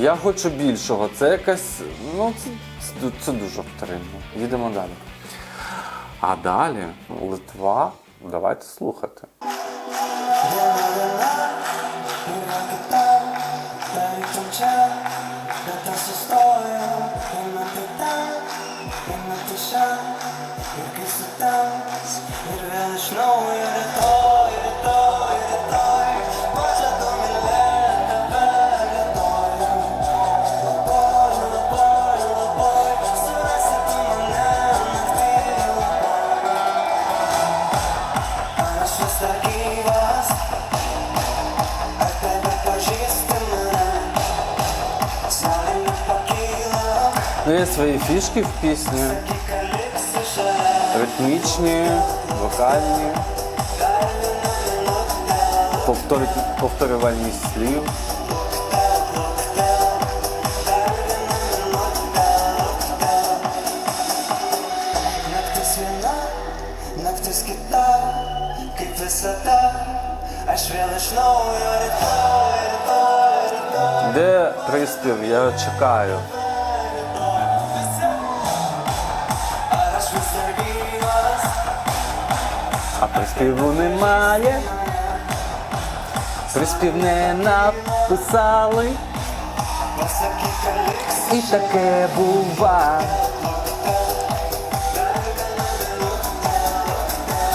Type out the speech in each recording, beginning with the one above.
Я хочу більшого. Це якась. Ну, це, це, дуже вторинно. Їдемо далі. А далі Литва. Давайте слухати. Ну, є свої фішки в пісні. Ритмічні, вокальні, повторю- повторювальність слів. Де приспів? Я чекаю. А приспіву немає. Приспів не написали. І таке бува.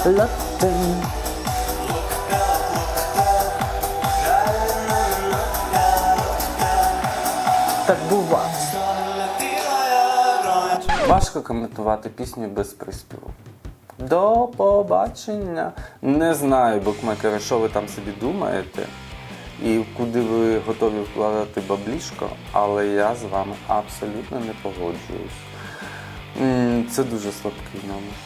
Латин. Так бува. Важко коментувати пісню без приспіву. До побачення. Не знаю, букмекери, що ви там собі думаєте, і куди ви готові вкладати баблішко, але я з вами абсолютно не погоджуюсь. Це дуже слабкий номер.